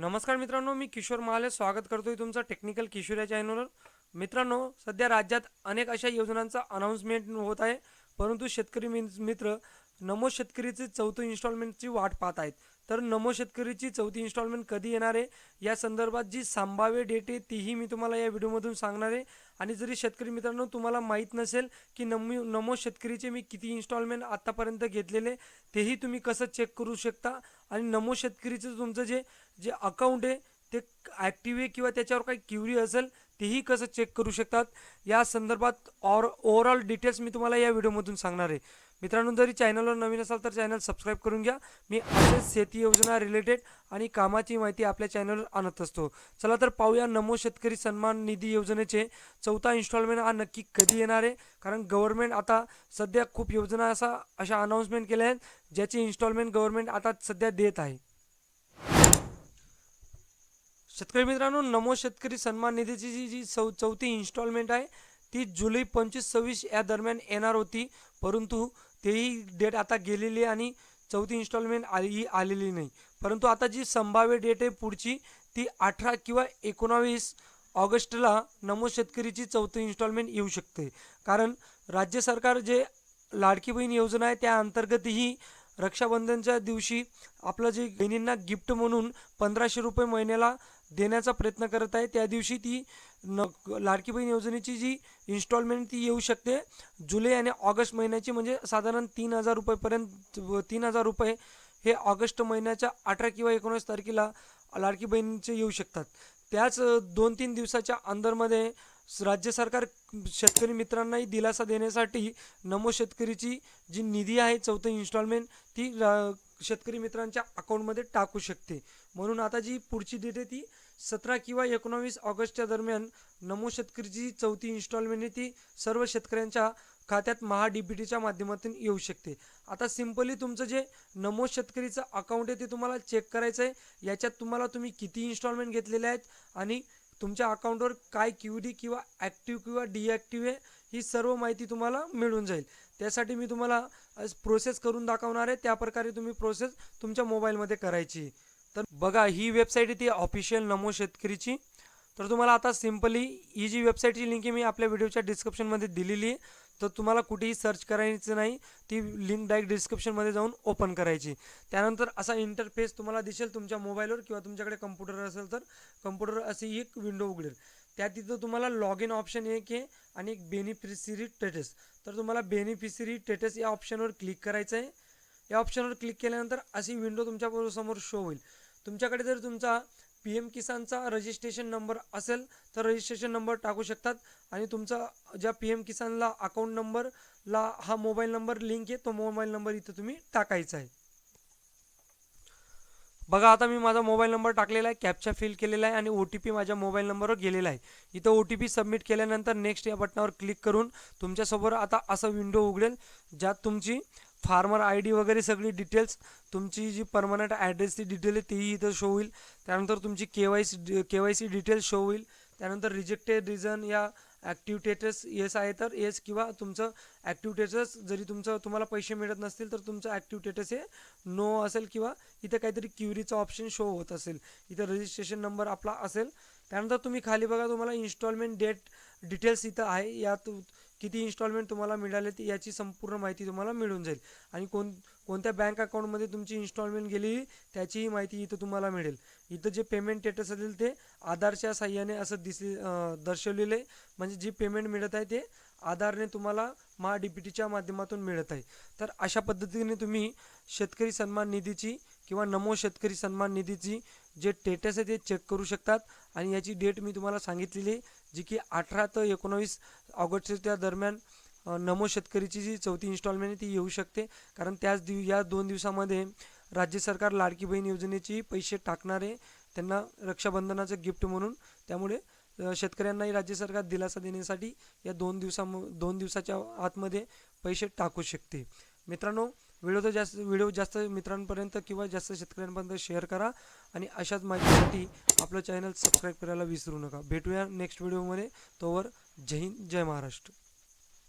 नमस्कार मित्रांनो मी किशोर महाले स्वागत करतोय तुमचं टेक्निकल किशोर या चॅनलवर मित्रांनो सध्या राज्यात अनेक अशा योजनांचा अनाऊन्समेंट होत आहे. परंतु शेतकरी मित्र नमो शेतकरीचे चौथी इन्स्टॉलमेंटची वाट पाहत आहेत. तर नमो शेतकरीची चौथी इन्स्टॉलमेंट कधी येणार आहे? या संदर्भात जी संभाव्य डेट आहे तीही मी तुम्हाला या व्हिडिओमधून सांगणार आहे. आणि जरी शेतकरी मित्रांनो तुम्हाला माहीत नसेल की नमो नमो शेतकरीचे मी किती इन्स्टॉलमेंट आत्तापर्यंत घेतलेले तेही तुम्ही कसं चेक करू शकता? आणि नमो शेतकरीचं तुमचं जे जे अकाउंट आहे ते ॲक्टिव्ह आहे किंवा त्याच्यावर काही क्युरी असेल तेही कसं चेक करू शकतात? या संदर्भात ऑर ओव्हरऑल डिटेल्स मी तुम्हाला या व्हिडिओमधून सांगणार आहे. मित्रांनो जरी चॅनलवर नवीन असाल तर चॅनल सबस्क्राईब करून घ्या. मी असेच शेती योजना रिलेटेड आणि कामाची माहिती आपल्या चॅनलवर आणत असतो. चला तर पाहूया नमो शेतकरी सन्मान निधी योजनेचे चौथा इन्स्टॉलमेंट हा नक्की कधी येणार आहे? कारण गव्हर्नमेंट आता सध्या खूप योजना असा अशा अनाऊन्समेंट केल्या आहेत ज्याची इन्स्टॉलमेंट गव्हर्नमेंट आता सध्या देत आहे. शेतकरी मित्रांनो नमो शेतकरी सन्मान निधीची जी जी चौ चौथी इन्स्टॉलमेंट आहे ती जुलै पंचवीस सव्वीस या दरम्यान येणार होती. परंतु तेही डेट आता गेलेली आणि चौथी इन्स्टॉलमेंट आली आलेली नाही. परंतु आता जी संभाव्य डेट आहे पुढची ती अठरा किंवा एकोणावीस ऑगस्टला नमो शेतकरीची चौथी इन्स्टॉलमेंट येऊ शकते. कारण राज्य सरकार जे लाडकी बहीण योजना आहे त्या अंतर्गतही रक्षाबंधनच्या दिवशी आपलं जे बहिणींना गिफ्ट म्हणून पंधराशे रुपये महिन्याला देण्याचा प्रयत्न करत आहे. त्या दिवशी ती न लाडकी बहीण योजनेची जी इन्स्टॉलमेंट ती येऊ शकते. जुलै आणि ऑगस्ट महिन्याची म्हणजे साधारण तीन हजार रुपयेपर्यंत तीन हजार रुपये हे ऑगस्ट महिन्याच्या अठरा किंवा एकोणीस तारखेला लाडकी बहिणीचे येऊ शकतात. त्याच दोन तीन दिवसाच्या अंदरमध्ये राज्य सरकार शेतकरी मित्रांनाही दिलासा देण्यासाठी नमो शेतकरीची जी निधी आहे चौथं इन्स्टॉलमेंट ती शेतकरी मित्रांच्या अकाउंटमध्ये टाकू शकते. म्हणून आता जी पुढची डेट आहे ती सतरा किंवा एकोणावीस ऑगस्टच्या दरम्यान नमो शेतकरीची चौथी इन्स्टॉलमेंट आहे ती सर्व शेतकऱ्यांच्या खात्यात महा डी बी टीच्या माध्यमातून येऊ शकते. आता सिम्पली तुमचं जे नमो शेतकरीचं अकाउंट आहे ते तुम्हाला चेक करायचं आहे. याच्यात तुम्हाला तुम्ही किती इन्स्टॉलमेंट घेतलेले आहेत आणि तुमच्या अकाउंटवर काय क्यू डी किंवा ॲक्टिव्ह किंवा डिॲक्टिव्ह आहे. ही सर्व माहिती तुम्हाला मिळून जाईल. त्यासाठी मी तुम्हाला प्रोसेस करून दाखवणार आहे. त्या प्रकारे तुम्ही प्रोसेस तुमच्या मोबाईलमध्ये करायची. तर बघा ही वेबसाईट आहे ती ऑफिशियल नमो शेतकरीची. तर तुम्हाला आता सिम्पली ही जी वेबसाईटची लिंक मी आपल्या व्हिडिओच्या डिस्क्रिप्शनमध्ये दिलेली आहे. तर तुम्हाला कुठेही सर्च करायचं नाही. ती लिंक डायरेक्ट डिस्क्रिप्शनमध्ये जाऊन ओपन करायची. त्यानंतर असा इंटरफेस तुम्हाला दिसेल तुमच्या मोबाईलवर किंवा तुमच्याकडे कम्प्युटर असेल तर कम्प्युटर अशी एक विंडो उघडेल. त्या तिथं तुम्हाला लॉग इन ऑप्शन एक आहे आणि एक बेनिफिशरी स्टेटस तर तुम्हाला बेनिफिशरी स्टेटस या ऑप्शनवर क्लिक करायचं आहे या ऑप्शनवर क्लिक केल्यानंतर अशी विंडो तुमच्यासमोर शो होईल. तुमच्याकडे जर तुमचा पी एम किसानचा रजिस्ट्रेशन नंबर असेल तर रजिस्ट्रेशन नंबर टाकू शकतात. आणि तुमचा ज्या पी एम किसानला अकाउंट नंबरला हा मोबाईल नंबर लिंक आहे तो मोबाईल नंबर इथं तुम्ही टाकायचा आहे. बघा आता मी माझा मोबाईल नंबर टाकलेला आहे कॅपचा फिल केलेला आहे आणि ओ टी पी माझ्या मोबाईल नंबरवर गेलेला आहे. इथं ओ टी पी सबमिट केल्यानंतर नेक्स्ट या बटनावर क्लिक करून तुमच्यासमोर आता असं विंडो उघडेल ज्यात तुमची फार्मर आय डी वगैरे सगळी डिटेल्स तुमची जी परमनंट ॲड्रेसची डिटेल आहे तीही इथं शो होईल. त्यानंतर तुमची K Y C K Y C details show होईल. त्यानंतर रिजेक्टेड रिझन या ॲक्टिव्हिटेटस येस आहे तर येस किंवा तुमचं ॲक्टिव्ह जरी तुमचं तुम्हाला पैसे मिळत नसतील तर तुमचं ॲक्टिव्हिटेटस हे नो असेल किंवा इथं काहीतरी क्युरीचं ऑप्शन शो होत असेल. इथं रजिस्ट्रेशन नंबर आपला असेल. त्यानंतर तुम्ही खाली बघा तुम्हाला इन्स्टॉलमेंट डेट डिटेल्स इथं आहे. यात किती इन्स्टॉलमेंट तुम्हाला मिळाले ती याची संपूर्ण माहिती तुम्हाला मिळून जाईल. आणि कोण कोणत्या बँक अकाउंटमध्ये तुमची इन्स्टॉलमेंट गेली त्याचीही माहिती इथं तुम्हाला मिळेल. इथं जे पेमेंट स्टेटस असेल ते आधारच्या साह्याने असं दिसले दर्शवलेलं आहे. म्हणजे जी पेमेंट मिळत आहे ते आधारने तुम्हाला महा डी पी टीच्या माध्यमातून मिळत आहे. तर अशा पद्धतीने तुम्ही शेतकरी सन्मान निधीची किंवा नमो शेतकरी सन्मान निधीची जे स्टेटस आहे ते चेक करू शकतात. आणि याची डेट मी तुम्हाला सांगितलेली आहे जी की अठरा ते एकोणावीस ऑगस्टच्या दरम्यान नमो शेतकरीची जी चौथी इन्स्टॉलमेंट आहे ती येऊ शकते. कारण त्याच दिव या दोन दिवसामध्ये राज्य सरकार लाडकी बहीण योजनेची पैसे टाकणार आहे. त्यांना रक्षाबंधनाचं गिफ्ट म्हणून. त्यामुळे शेतकऱ्यांनाही राज्य सरकार दिलासा देण्यासाठी या दोन दिवसा दोन दिवसाच्या आतमध्ये पैसे टाकू शकते. मित्रांनो व्हिडिओ तर जास्त व्हिडिओ जास्त मित्रांपर्यंत किंवा जास्त शेतकऱ्यांपर्यंत शेअर करा. आणि अशाच माहितीसाठी आपलं चॅनल सबस्क्राईब करायला विसरू नका. भेटूया नेक्स्ट व्हिडिओमध्ये तोवर जय हिंद जय महाराष्ट्र.